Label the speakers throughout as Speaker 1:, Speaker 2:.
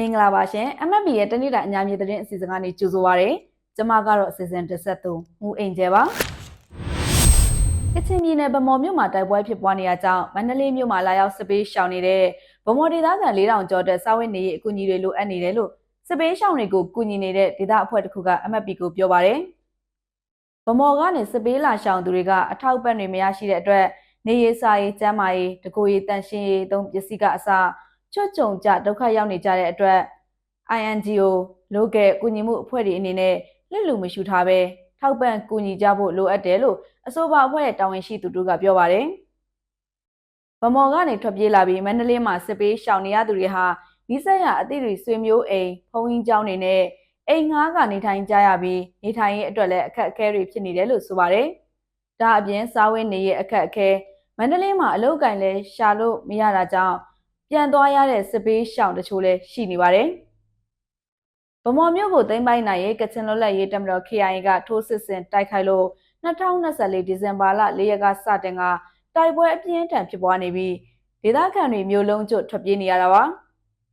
Speaker 1: မင်္ဂလာပါရှင် MMB ရဲ့တနေ့တာအညာမြေသတင်းအစီအစဉ်ကနေကြိုဆိုပါရစေ။ကျွန်မကတော့အစီအစဉ်တစ်ဆက်သူမူအိမ်ကျဲပါ။ကချင်ပြည်နယ်ဗမော်မြို့မှာတိုက်ပွဲဖြစ်ပွားနေရကြောင်းမန္တလေးမြို့မှာလာရောက်စပေးရှောင်နေတဲ့ဗမော်ဒေသခံ4000ကျော်တဲ့စာဝတ်နေရေးအကူအညီတွေလိုအပ်နေတယ်လို့စပေးရှောင်တွေကိုကူညီနေတဲ့ဒေသအဖွဲ့တစ်ခုက MMB ကိုပြောပါရယ်။ဗမော်ကနေစပေးလာရှောင်သူတွေကအထောက်အပံ့တွေမရရှိတဲ့အတွက်နေရေးစာရေးကျန်းမာရေးတကူရေးတန်ရှင်းရေးသုံးပစ္စည်းကအစ ချွတ်ကြုံကြဒုက္ခရောက်နေကြတဲ့အတွက် INGO လိုကဲကူညီမှုအဖွဲ့တွေအနေနဲ့လက်လူမရှူထားပဲထောက်ပံ့ကူညီကြဖို့လိုအပ်တယ်လို့အဆိုပါအဖွဲ့ရဲ့တာဝန်ရှိသူတို့ကပြောပါတယ်။ဗမော်ကနေထွက်ပြေးလာပြီးမန္တလေးမှာစစ်ပေးရှောင်နေရသူတွေဟာနီးစပ်ရာအသည့်တွေဆွေမျိုးအိမ်ဖုံးရင်းကျောင်းတွေနဲ့အိမ်ငှားကနေထိုင်ကြရပြီးနေထိုင်ရေးအတွက်လည်းအခက်အခဲတွေဖြစ်နေတယ်လို့ဆိုပါတယ်။ဒါအပြင်စားဝတ်နေရေးအခက်အခဲမန္တလေးမှာအလုပ်ကိုင်လဲရှာလို့မရတာကြောင့် ပြန်သွားရတဲ့စစ်ပေးရှောင်တချို့လည်းရှိနေပါတယ်။ဗမော်မြို့ကိုသိမ်းပိုက်နိုင်ရေးကချင်လွတ်လပ်ရေးတမတော် KIA ကထိုးစစ်ဆင်တိုက်ခိုက်လို့2024ဒီဇင်ဘာလ၄ရက်ကစတင်ကတိုက်ပွဲအပြင်းထန်ဖြစ်ပွားနေပြီးဒေသခံတွေမျိုးလုံးကျွတ်ထွက်ပြေးနေရတာပါ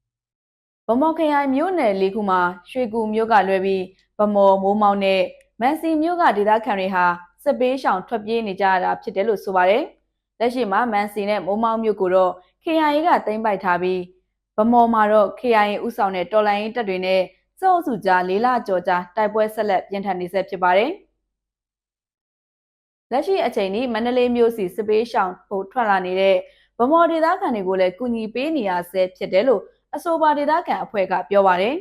Speaker 1: ။ဗမော်ခရိုင်မြို့နယ်လေးခုမှာရွှေကူမြို့ကလွဲပြီးဗမော်မိုးမောင်နဲ့မန်စီမြို့ကဒေသခံတွေဟာစစ်ပေးရှောင်ထွက်ပြေးနေကြရတာဖြစ်တယ်လို့ဆိုပါတယ်။ လက်ရှိမှာမန်စီနဲ့မိုးမောင်မြို့ကိုတော့ KIA ကသိမ်းပိုက်ထားပြီးဗမော်မှာတော့ KIA ဥဆောင်တဲ့တော်လိုင်းရေးတပ်တွေနဲ့စုပ်စုကြားလေးလကြော်ကြားတိုက်ပွဲဆက်လက်ပြင်းထန်နေဆဲဖြစ်ပါတယ်။လက်ရှိအချိန်นี้မန္တလေးမြို့စီစစ်ပေးရှောင်ဖို့ထွက်လာနေတဲ့ဗမော်ဒေသခံတွေကိုလည်းကူညီပေးနေရဆဲဖြစ်တယ်လို့အဆိုပါဒေသခံအဖွဲ့ကပြောပါတယ်။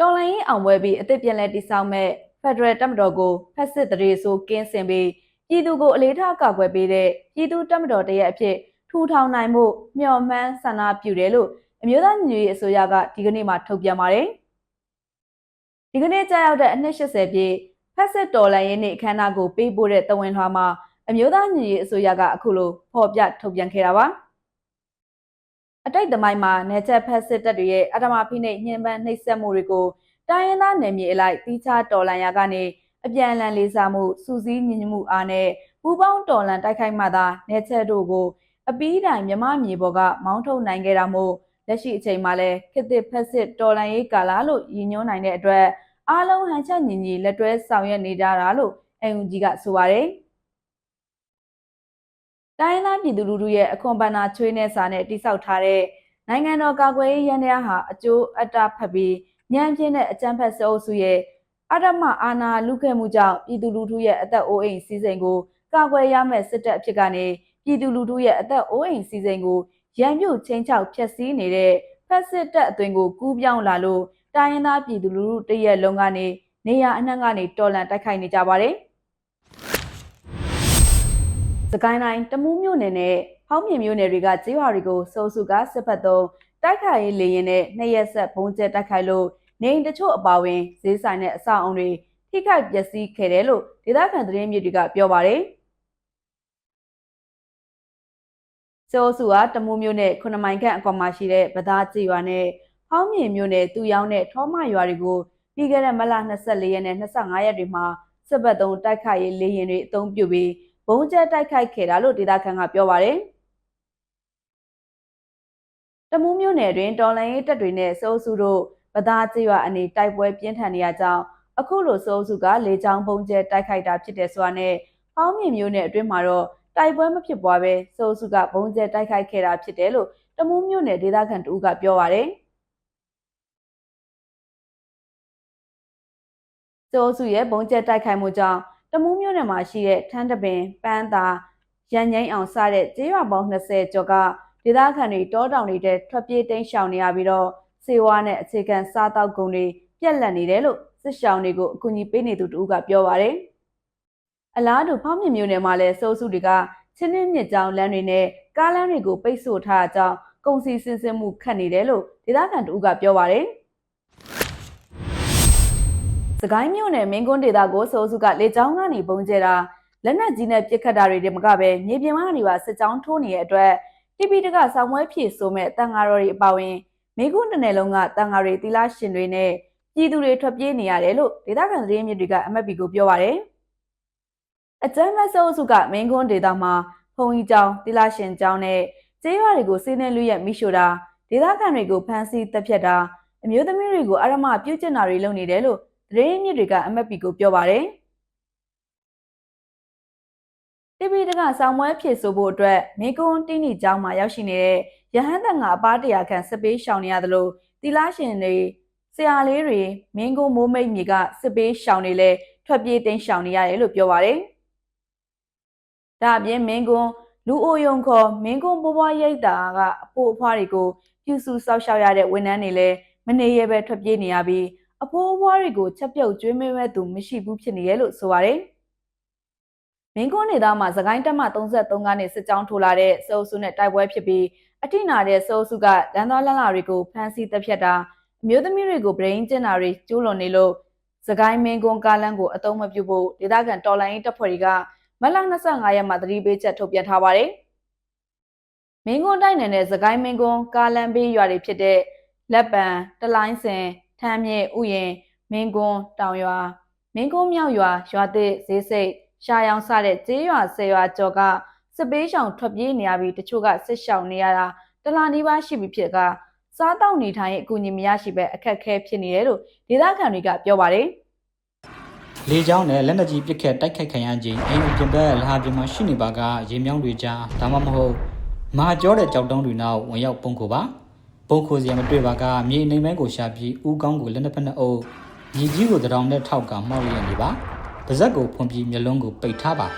Speaker 1: တော်လိုင်းရေးအောင်ပွဲပြီးအသစ်ပြန်လဲတိစောက်မဲ့ ဖက်ဒရယ်တပ်မတော်ကိုဖက်စစ်တရေဆိုကင်းစင်ပြီးပြည်သူကိုအလေးထားကာကွယ်ပေးတဲ့ပြည်သူတပ်မတော်တရက်အဖြစ်ထူထောင်နိုင်မှုမျှော်မှန်းဆန္ဒပြုတယ်လို့အမျိုးသားညီညွတ်ရေးအစိုးရကဒီကနေ့မှထုတ်ပြန်ပါတယ်။ဒီကနေ့ကြာရောက်တဲ့အနှစ်80ပြည့်ဖက်စစ်တော်လှန်ရေးနေ့အခမ်းအနားကိုပေးပို့တဲ့တဝန်ထွားမှာအမျိုးသားညီညွတ်ရေးအစိုးရကအခုလိုဖော်ပြထုတ်ပြန်ခဲ့တာပါ။အတိတ်သမိုင်းမှာနေချက်ဖက်စစ်တပ်တွေရဲ့အထမဖိနှိပ်ညှဉ်းပန်းနှိပ်စက်မှုတွေကို တိုင်းရင်းသားနယ်မြေအလိုက်တီးခြားတော်လှန်ရာကနေအပြန်အလှန်လေးစားမှုစူးစီးညီညွတ်မှုအားနဲ့ပူပေါင်းတော်လှန်တိုက်ခိုက်မှသာနေချက်တို့ကိုအပီးတိုင်မြမမြေပေါ်ကမောင်းထုတ်နိုင်ခဲ့တာမို့လက်ရှိအချိန်မှာလည်းခေတ်သစ်ဖက်စစ်တော်လှန်ရေးကာလလို့ရည်ညွှန်းနိုင်တဲ့အတွက်အားလုံးဟန်ချက်ညီညီလက်တွဲဆောင်ရွက်နေကြတာလို့ AUG ကဆိုပါတယ်။တိုင်းသားပြည်သူလူထုရဲ့အခွန်ပဏာချွေးနဲ့စာနဲ့တိစောက်ထားတဲ့နိုင်ငံတော်ကာကွယ်ရေးရန်တရားဟာအကျိုးအတ္တဖက်ပြီး ညံပြင်းတဲ့အကြမ်းဖက်စအုပ်စုရဲ့အဓမ္မအာဏာလူခဲ့မှုကြောင့်ပြည်သူလူထုရဲ့အသက်အိုးအိမ်စီးစိမ်ကိုကာကွယ်ရမယ့်စစ်တပ်အဖြစ်ကနေပြည်သူလူထုရဲ့အသက်အိုးအိမ်စီးစိမ်ကိုရန်ပြုတ်ချင်းချောက်ဖျက်ဆီးနေတဲ့ဖက်စစ်တပ်အသွင်ကိုကူးပြောင်းလာလို့တိုင်းရင်းသားပြည်သူလူထုတရက်လုံးကနေနေရအနှံ့ကနေတော်လန်တိုက်ခိုက်နေကြပါတယ်။စကိုင်းတိုင်းတမူးမြို့နယ်နဲ့ဖောင်းမြင်မြို့နယ်တွေကကျေးရွာတွေကိုစိုးစုကစစ်ဖက်သုံးတိုက်ခိုက်ရေးလေရင်နဲ့နှစ်ရက်ဆက်ဘုံကျဲတိုက်ခိုက်လို့ နေအိမ်တချို့အပါအဝင်ဈေးဆိုင်နဲ့အဆောက်အုံတွေထိခိုက်ပျက်စီးခဲ့တယ်လို့ဒေသခံသတင်းမြေတွေကပြောပါတယ်။စောစုကတမူးမြို့နယ်ခုနမိုင်ခန့်အကွာမှာရှိတဲ့ဗဒါကြေးရွာနဲ့ဟောင်းမြင်မြို့နယ်သူရောင်းတဲ့ထောမရွာတွေကိုပြီးခဲ့တဲ့မလ24ရက်နဲ့25ရက်တွေမှာစစ်ဘက်သုံးတိုက်ခိုက်ရေးလေရင်တွေအုံပြုပြီးဘုံကျဲတိုက်ခိုက်ခဲ့တာလို့ဒေသခံကပြောပါတယ်။တမူးမြို့နယ်တွင်တော်လိုင်းရေးတပ်တွေနဲ့စိုးစုတို့ ဗဒါကြေးရွာအနေတိုက်ပွဲပြင်းထန်နေရကြောင်းအခုလိုစိုးစုကလေကြောင်းဘုံကျဲတိုက်ခိုက်တာဖြစ်တဲ့ဆိုတာနဲ့ဟောင်းမြင်မြို့နယ်အတွင်းမှာတော့တိုက်ပွဲမဖြစ်ပွားပဲစိုးစုကဘုံကျဲတိုက်ခိုက်ခဲ့တာဖြစ်တယ်လို့တမူးမြို့နယ်ဒေသခံတူကပြောပါတယ်။စိုးစုရဲ့ဘုံကျဲတိုက်ခိုက်မှုကြောင့်တမူးမြို့နယ်မှာရှိတဲ့ထန်းတပင်ပန်းသာရန်ငိမ့်အောင်စတဲ့ကျေးရွာပေါင်း20ကျော်ကဒေသခံတွေတောတောင်တွေထဲထွက်ပြေးတိမ်းရှောင်နေရပြီးတော့ စေဝါနဲ့အခြေခံစားတောက်ကုန်တွေပြက်လက်နေတယ်လို့စစ်ရှောင်တွေကိုအကူအညီပေးနေသူတူကပြောပါတယ်။အလားတူဖောင်းမြမျိုးနယ်မှာလည်းစိုးစုတွေကချင်းနှင်းမြစ်ကြောင်းလမ်းတွေနဲ့ကားလမ်းတွေကိုပိတ်ဆို့ထားတာကြောင့်ကုန်စည်စင်စင်မှုခတ်နေတယ်လို့ဒေသခံတူကပြောပါတယ်။စကိုင်းမြို့နယ်မင်းကွန်းဒေသကိုစိုးစုကလေကြောင်းကနေပုံကျဲတာလက်နက်ကြီးနဲ့ပစ်ခတ်တာတွေတမကပဲမြေပြင်မှကနေပါစစ်ကြောင်းထိုးနေတဲ့အတွက်တိပိတကဆောင်းဝဲဖြည့်ဆိုမဲ့တန်ဃာတော်တွေအပါဝင် မိကုန်းတနယ်လုံးကတန်ဃာတွေသီလရှင်တွေနဲ့ပြည်သူတွေထွက်ပြေးနေရတယ်လို့ဒေသခံသတင်းမြစ်တွေက MFP ကိုပြောပါတယ်။အကြမ်းဖက်ဆုပ်စုကမင်းကွန်းဒေသမှာဘုံကြီးကျောင်းသီလရှင်ကျောင်းနဲ့ကျေးရွာတွေကိုစီးနှင်းလူရဲ့မိရှို့တာဒေသခံတွေကိုဖမ်းဆီးတပ်ဖြတ်တာအမျိုးသမီးတွေကိုအရမပြုတ်ကျင်တာတွေလုပ်နေတယ်လို့သတင်းမြစ်တွေက MFP ကိုပြောပါတယ်။ TV တကဆောင်းပွဲဖြစ်ဆိုဖို့အတွက်မေကွန်းတင်းနီကျောင်းမှာရောက်ရှိနေတဲ့ရဟန်းတန်ကအပားတရာခန့်စစ်ပေးရှောင်နေရတယ်လို့တီလာရှင်တွေဆရာလေးတွေမင်းကုန်းမိုးမိတ်မြေကစစ်ပေးရှောင်နေလဲထွက်ပြေးတိမ်းရှောင်နေရတယ်လို့ပြောပါတယ်။ဒါအပြင်မင်းကုန်းလူအိုယုံခေါ်မင်းကုန်းဘွားဘွားရိတ်တာကအဖိုးအဖွားတွေကိုပြုစုစောက်ရှောက်ရတဲ့ဝန်ထမ်းတွေလည်းမနေရပဲထွက်ပြေးနေရပြီးအဖိုးအဖွားတွေကိုချက်ပြုတ်ကျွေးမွေးမဲ့သူမရှိဘူးဖြစ်နေရလို့ဆိုပါတယ်။ မင်းကွန်းနေသားမှာသခိုင်းတက်မ33ကနေစစ်ကြောင်းထိုးလာတဲ့စိုးစုနဲ့တိုက်ပွဲဖြစ်ပြီးအထိနာတဲ့စိုးစုကလမ်းသွားလမ်းလာတွေကိုဖမ်းဆီးတပ်ဖြတ်တာအမျိုးသမီးတွေကိုဗရင်ကျင်တာတွေကျူးလွန်နေလို့သခိုင်းမင်းကွန်းကားလမ်းကိုအတုံးမပြုဖို့ဒေသခံတော်လိုင်းရေးတပ်ဖွဲ့တွေကမတ်လ25ရက်မှာသတိပေးချက်ထုတ်ပြန်ထားပါတယ်။မင်းကွန်းတိုင်းနယ်နဲ့သခိုင်းမင်းကွန်းကားလမ်းဘေးရွာတွေဖြစ်တဲ့လက်ပံတလိုင်းစင်ထမ်းမြင့်ဥယျင်မင်းကွန်းတောင်ရွာမင်းကွန်းမြောက်ရွာရွာသစ်ဈေးစိတ် ရှားရောင်စတဲ့ကျေးရွာဆယ်ရွာကျော်ကစစ်ပေးရှောင်ထွက်ပြေးနေရပြီးတချို့ကစစ်ရှောင်နေရတာတလားနီးပါးရှိပြီဖြစ်ကစားတောက်နေထိုင်ရဲ့အကူအညီမရရှိပဲအခက်အခဲဖြစ်နေတယ်လို့ဒေသခံတွေကပြောပါတယ်
Speaker 2: လေကြောင်းနဲ့လက်နက်ကြီးပစ်ခတ်တိုက်ခိုက်ခံရခြင်းအိမ်အပြင်ဘက်လဟာပြင်မှာရှိနေပါကရေမြောင်းတွေကြားဒါမှမဟုတ်မဟာကျောတဲ့ကြောက်တုံးတွေနောက်ဝင်ရောက်ပုံခိုပါပုံခိုစီရမတွေ့ပါကမြေနေမဲကိုရှာပြီးဥကောင်းကိုလက်နှစ်ဖက်နှစ်အုပ်မြေကြီးကိုတရောင်နဲ့ထောက်ကမှောက်လျက်နေပါ ပါဇက်ကိုဖွန်ပြီးမျက်လုံးကိုပိတ်ထားပါ